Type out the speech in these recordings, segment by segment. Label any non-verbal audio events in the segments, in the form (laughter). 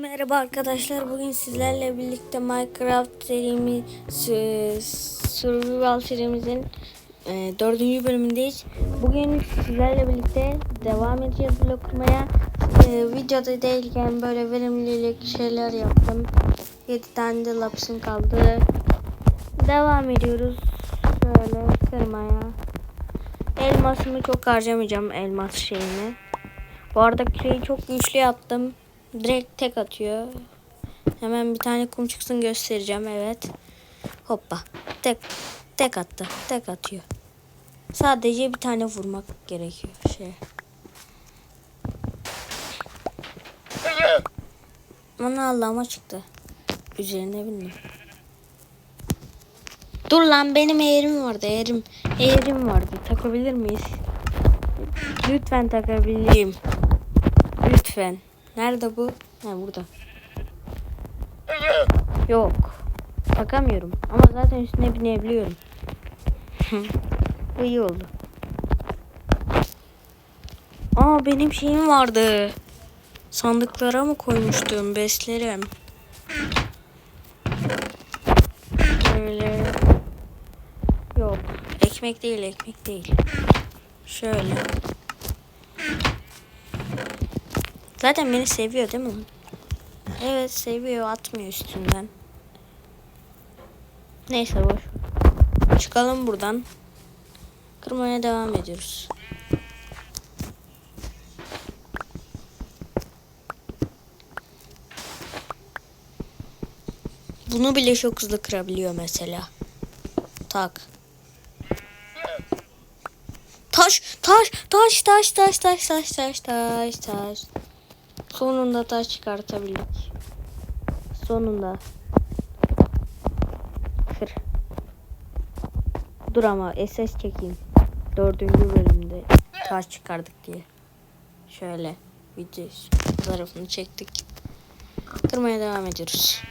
Merhaba arkadaşlar. Bugün sizlerle birlikte Minecraft serimi s- Survival serimizin e, dördüncü bölümündeyiz. Bugün sizlerle birlikte devam edeceğiz blok kurmaya. E, videoda değilken böyle verimlilik şeyler yaptım. 7 tane de lapisim kaldı. Devam ediyoruz. Şöyle kırmaya. Elmasımı çok harcamayacağım elmas şeyini. Bu arada küreyi çok güçlü yaptım. Direkt tek atıyor. Hemen bir tane kum çıksın göstereceğim. Evet. Hoppa. Tek tek attı. Tek atıyor. Sadece bir tane vurmak gerekiyor. Şey. Ana Allah'ıma çıktı. Üzerine bindim. Dur lan benim eğrim vardı. Eğrim, eğrim vardı. Takabilir miyiz? Lütfen takabileyim. Lütfen. Nerede bu? Ha burada. Yok. Takamıyorum. Ama zaten üstüne binebiliyorum. (laughs) bu iyi oldu. Aa benim şeyim vardı. Sandıklara mı koymuştum? Beslerim. Böyle. Yok. Ekmek değil, ekmek değil. Şöyle. Zaten beni seviyor değil mi? Evet seviyor atmıyor üstünden. Neyse boş. Çıkalım buradan. Kırmaya devam ediyoruz. Bunu bile çok hızlı kırabiliyor mesela. Tak. Taş, taş, taş, taş, taş, taş, taş, taş, taş, taş. Sonunda taş çıkartabildik. Sonunda. Kır. Dur ama SS çekeyim. Dördüncü bölümde taş çıkardık diye. Şöyle video tarafını çektik. Kırmaya devam ediyoruz.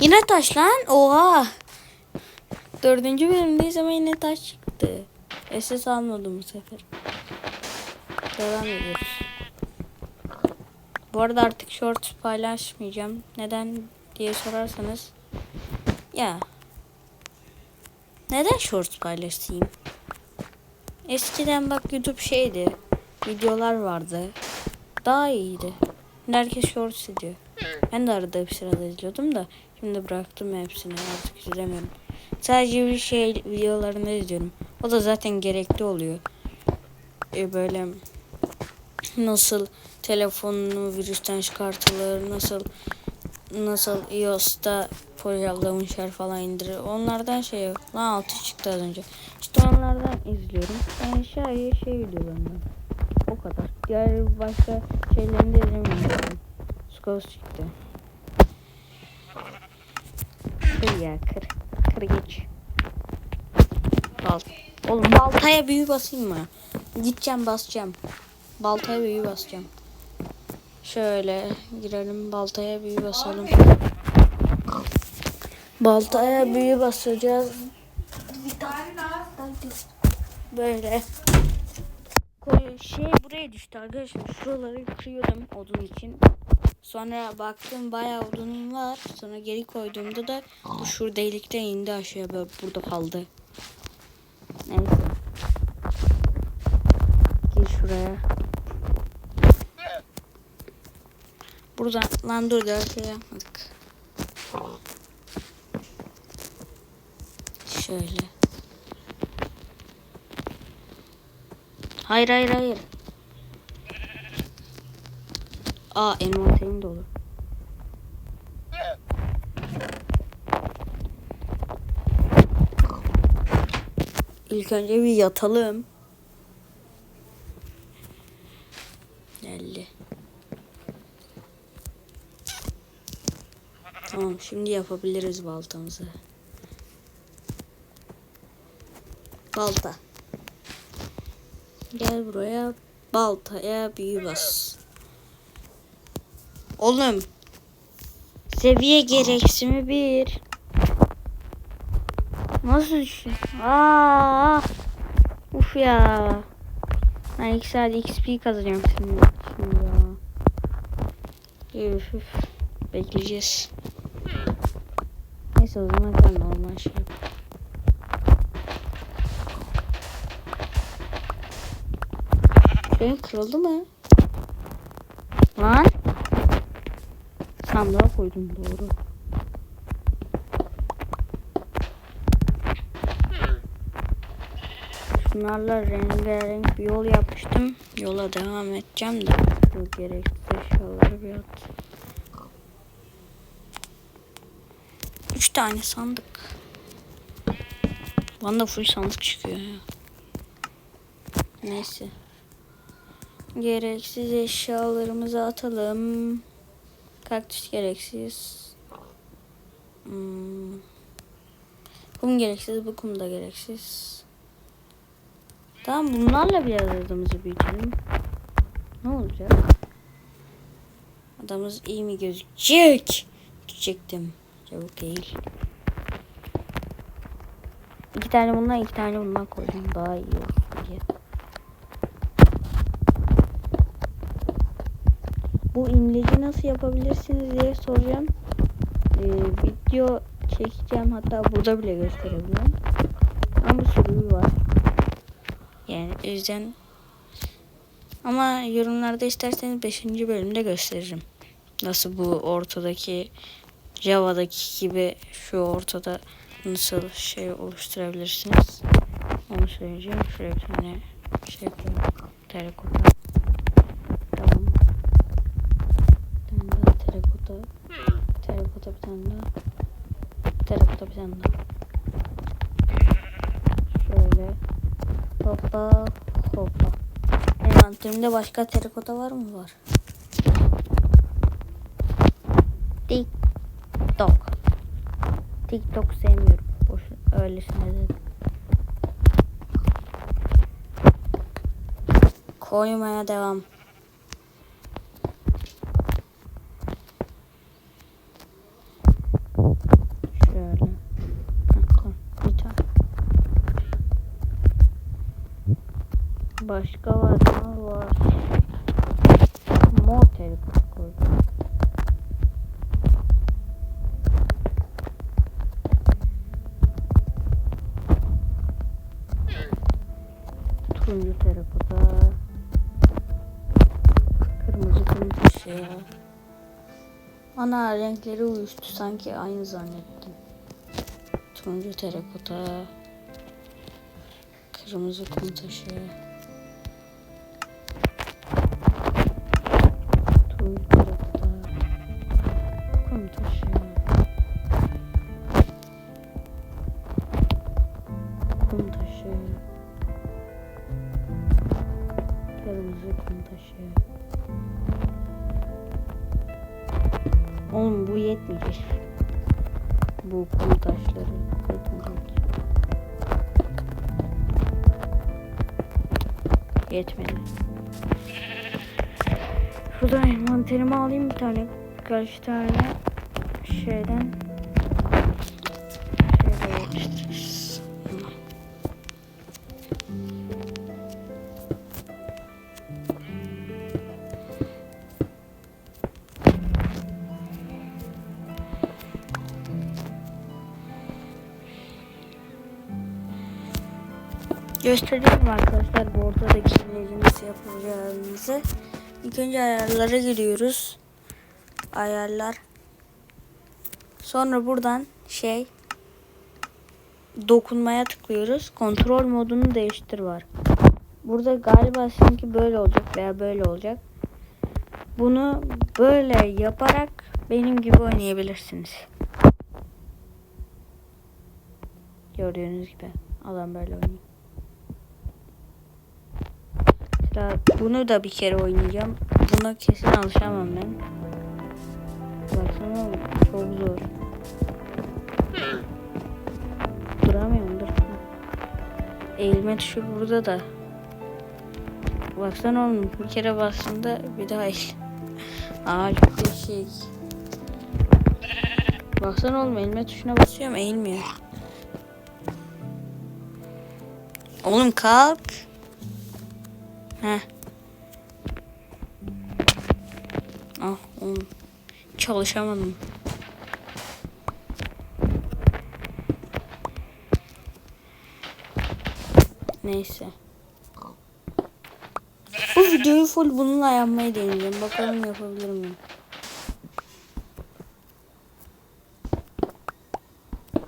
Yine taş lan. Oha. Dördüncü bölümdeyiz ama yine taş çıktı. SS almadım bu sefer. Devam ediyoruz. Bu arada artık shorts paylaşmayacağım. Neden diye sorarsanız. Ya. Neden shorts paylaşayım? Eskiden bak YouTube şeydi. Videolar vardı. Daha iyiydi. Herkes shorts izliyor. Ben de arada bir sırada izliyordum da. Şimdi bıraktım hepsini. Artık izlemiyorum. Sadece bir şey videolarını izliyorum. O da zaten gerekli oluyor. E böyle nasıl telefonunu virüsten çıkartılır, nasıl nasıl iOS'ta Project Launcher falan indirir. Onlardan şey. Lan altı çıktı az önce. İşte onlardan izliyorum. Yani şey şey videolarından. O kadar. Diğer başka şeylerini de izlemiyorum. Skos çıktı. Kır. Kır geç. Bal. Oğlum baltaya büyü basayım mı? Gideceğim basacağım. Baltaya büyü basacağım. Şöyle girelim baltaya büyü basalım. Baltaya büyü basacağız. Böyle. Koy- Şey buraya düştü arkadaşlar. Şuraları kırıyordum odun için. Sonra baktım bayağı odunum var. Sonra geri koyduğumda da bu şur delikte indi aşağıya böyle burada kaldı. Neyse. Gir şuraya. Buradan lan dur da şey yapmadık. Şöyle. Hayır hayır hayır. Aa envanterim dolu. İlk önce bir yatalım. 50. Tamam şimdi yapabiliriz baltamızı. Balta. Gel buraya baltaya büyü bas. Oğlum. Seviye gereksimi bir. Nasıl düşün? Aa! Uf ya. Ben 2 saat XP kazacağım şimdi. şimdi ya. Üf, üf. Bekleyeceğiz. Neyse o zaman ben normal şey yapayım. Kırıldı mı? Lan. Sandığa koydum doğru. Şunlarla rengarenk bir yol yapmıştım. Yola devam edeceğim de. Bu gerekli eşyaları bir at. Üç tane sandık. Bana da full sandık çıkıyor ya. Neyse. Gereksiz eşyalarımızı atalım. Kaktüs gereksiz. Hmm. Kum gereksiz, bu kum da gereksiz. Tamam bunlarla biraz adamımızı büyütelim. Ne olacak? Adamımız iyi mi gözükecek? Diyecektim. Çabuk değil. İki tane bundan iki tane bundan koydum. Daha iyi olsun diye. Bu imleci nasıl yapabilirsiniz diye soracağım. Ee, video çekeceğim hatta burada bile gösterebilirim. Ama sürü var. Yani o yüzden ama yorumlarda isterseniz 5. bölümde gösteririm. Nasıl bu ortadaki Java'daki gibi şu ortada nasıl şey oluşturabilirsiniz. Onu söyleyeceğim. Şuraya bir tane şey koyayım. Terakota. Tamam. Bir tane daha terakota. Terakota bir tane daha. Terakota bir tane daha. Şöyle. Hoppa hoppa. Envanterimde başka terakota var mı? Var. TikTok. TikTok sevmiyorum. Boş öylesine dedim. Koymaya devam. Şöyle. Heh, koy. Bir tane. Başka var mı? Var. Teleport koydum. Turuncu terapota. Kırmızı kırmızı şey. Ana renkleri uyuştu sanki aynı zannettim. Turuncu terapota. Kırmızı kum taşı. Taşı. Oğlum bu yetmeyecek. Bu kum taşları yetmeyecek. Yetmedi. Şuradan envanterimi alayım bir tane. Birkaç tane şeyden. Göstereyim arkadaşlar bu ortadaki ilacı nasıl yapacağımızı. İlk önce ayarlara giriyoruz. Ayarlar. Sonra buradan şey dokunmaya tıklıyoruz. Kontrol modunu değiştir var. Burada galiba sizinki böyle olacak veya böyle olacak. Bunu böyle yaparak benim gibi oynayabilirsiniz. Gördüğünüz gibi adam böyle oynuyor. Mesela bunu da bir kere oynayacağım. Buna kesin alışamam ben. Baksana çok zor. Duramıyorum dur. Eğilme tuşu burada da. Baksana oğlum bir kere bastığında bir daha eğil. (laughs) Aa çok değişik. Baksana oğlum elime tuşuna basıyorum eğilmiyor. Oğlum kalk. Heh. Ah oğlum. Çalışamadım. Neyse. Bu videoyu full bununla yapmayı deneyeceğim. Bakalım yapabilir miyim?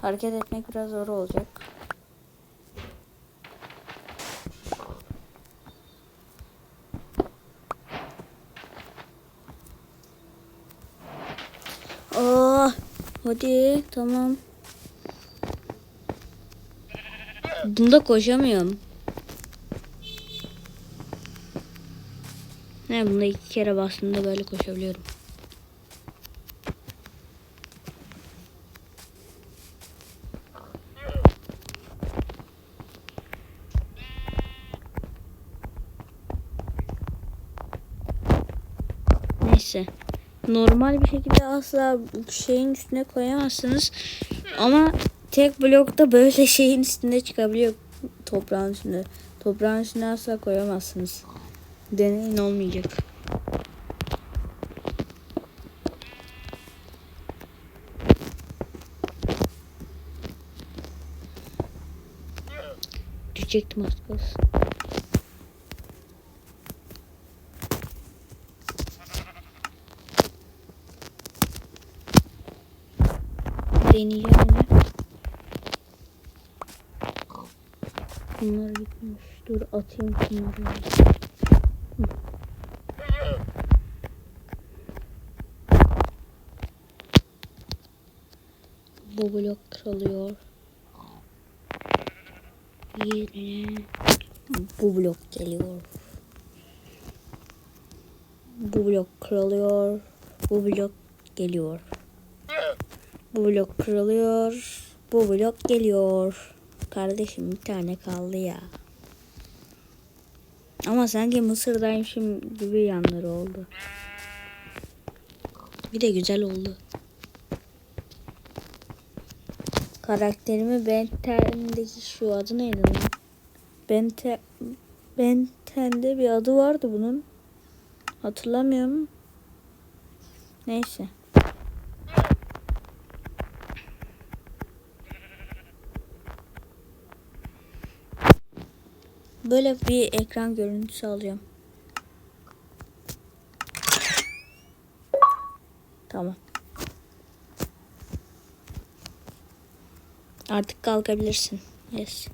Hareket etmek biraz zor olacak. Aa, hadi tamam. Bunda koşamıyorum. Ne bunda iki kere bastığımda böyle koşabiliyorum. Neyse. Normal bir şekilde asla şeyin üstüne koyamazsınız. Ama tek blokta böyle (laughs) şeyin üstünde çıkabiliyor. Toprağın üstünde. Toprağın üstüne asla koyamazsınız. Deneyin olmayacak. Düşecektim az. Deneyeceğim yine. Bunlar gitmiş. Dur atayım bunları. Hı. Bu blok kırılıyor. Yerine bu blok geliyor. Bu blok kırılıyor. Bu blok geliyor. Bu blok kırılıyor. Bu blok geliyor. Kardeşim bir tane kaldı ya. Ama sanki Mısır'daymışım gibi yanları oldu. Bir de güzel oldu. Karakterimi Benten'deki şu adı neydi lan? Benten, Benten'de bir adı vardı bunun. Hatırlamıyorum. Neyse. Böyle bir ekran görüntüsü alıyorum. Tamam. Artık kalkabilirsin. Yes.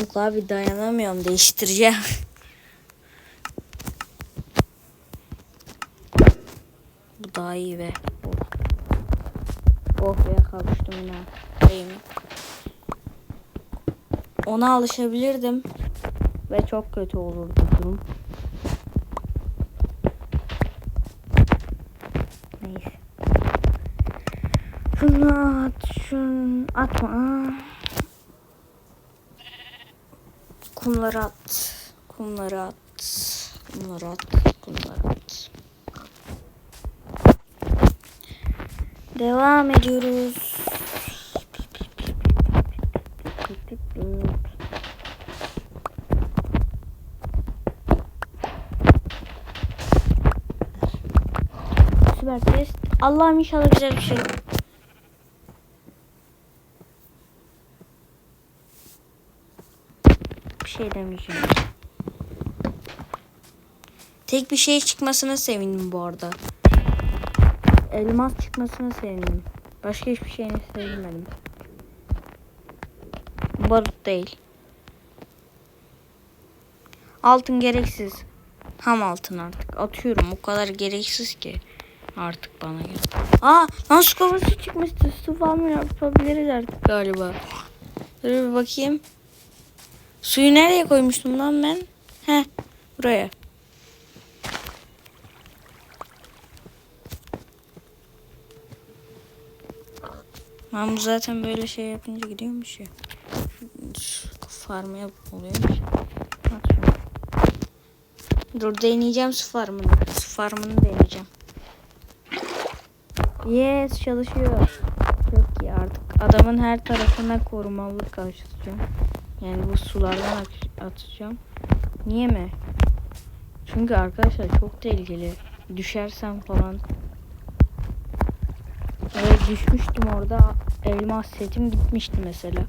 Yok abi dayanamıyorum değiştireceğim. Bu daha iyi be. Oh be kavuştum. Şeyim. Ona alışabilirdim. Ve çok kötü olurdu durum. Neyse. Şunu at, şunu atma. Kumları at. Kumları at. Kumları at. Kumları at. Devam ediyoruz. Süper test. Allah'ım inşallah güzel bir şey. Bir şey demeyeceğim. Tek bir şey çıkmasına sevindim bu arada. Elmas çıkmasına sevindim. Başka hiçbir şeyine sevinmedim. Barut değil. Altın gereksiz. Ham altın artık. Atıyorum o kadar gereksiz ki. Artık bana göre. Aa lan su kovası çıkmıştı. Su falan mı yapabiliriz artık galiba. Dur bir bakayım. Suyu nereye koymuştum lan ben? Heh buraya. Bu zaten böyle şey yapınca gidiyormuş ya. Farmı yap oluyormuş. Dur deneyeceğim su farmını. Su farmını deneyeceğim. Yes çalışıyor. Çok iyi artık adamın her tarafına korumalık açacağım. Yani bu sulardan atacağım. Niye mi? Çünkü arkadaşlar çok tehlikeli. Düşersem falan. Evet düşmüştüm orada. Elmas setim gitmişti mesela.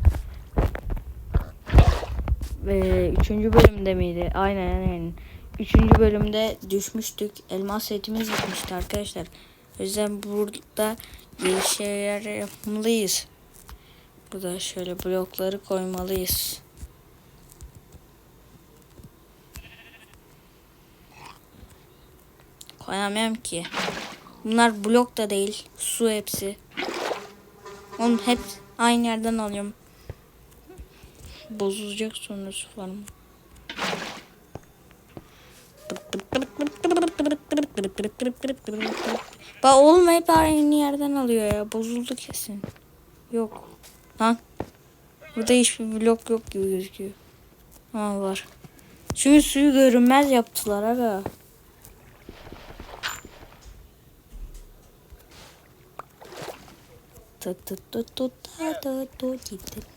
Ve üçüncü bölümde miydi? Aynen aynen. Üçüncü bölümde düşmüştük. Elmas setimiz gitmişti arkadaşlar. O yüzden burada şeyler yapmalıyız. Burada şöyle blokları koymalıyız. Koyamıyorum ki. Bunlar blok da değil. Su hepsi. Onun hep aynı yerden alıyorum. Bozulacak sonra su falan. Bak oğlum hep aynı yerden alıyor ya. Bozuldu kesin. Yok. Lan. Burada hiçbir blok yok gibi gözüküyor. Ha var. Çünkü suyu görünmez yaptılar aga. Tut.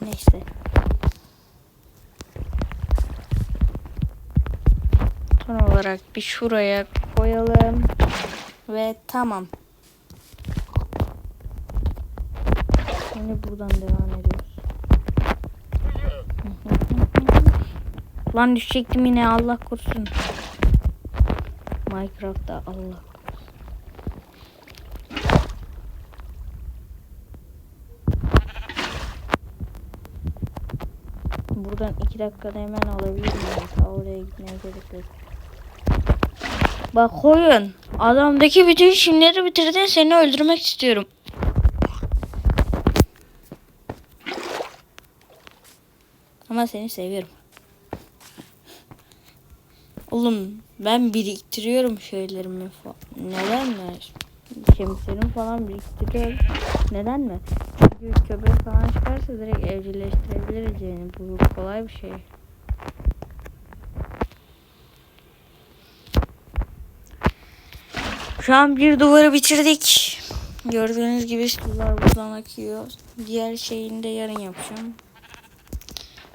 Neyse. Son olarak bir şuraya koyalım. Ve tamam. Şimdi buradan devam ediyoruz. Lan düşecektim yine Allah korusun. Minecraft'ta Allah Buradan iki dakikada hemen alabilir miyim? Oraya gitmeye gerek yok. Bak koyun. Adamdaki bütün şimdileri bitirdin seni öldürmek istiyorum. Ama seni seviyorum. Oğlum ben biriktiriyorum şeylerimi falan. Neden mi? Kemiklerimi falan biriktiriyorum. Neden mi? Çünkü köpek falan çıkarsa direkt evcilleştirebiliriz yani. Bu kolay bir şey. Şu an bir duvarı bitirdik. Gördüğünüz gibi sular buradan akıyor. Diğer şeyini de yarın yapacağım.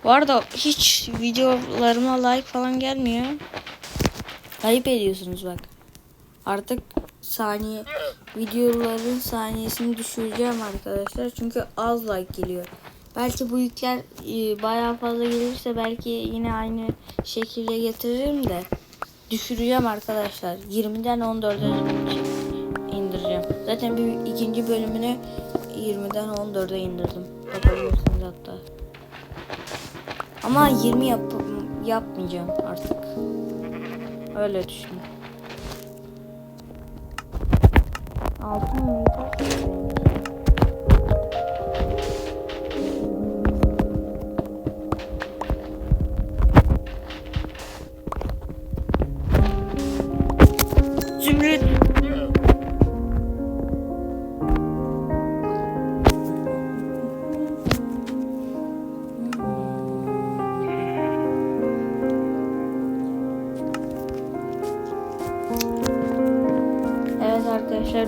Bu arada hiç videolarıma like falan gelmiyor. Ayıp ediyorsunuz bak. Artık saniye videoların saniyesini düşüreceğim arkadaşlar. Çünkü az like geliyor. Belki bu yükler e, bayağı fazla gelirse belki yine aynı şekilde getiririm de düşüreceğim arkadaşlar. 20'den 14'e indireceğim. Zaten bir ikinci bölümünü 20'den 14'e indirdim. Bakabilirsiniz hatta. Ama 20 yap yapmayacağım artık. Öyle düşün. Altın mı?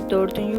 4.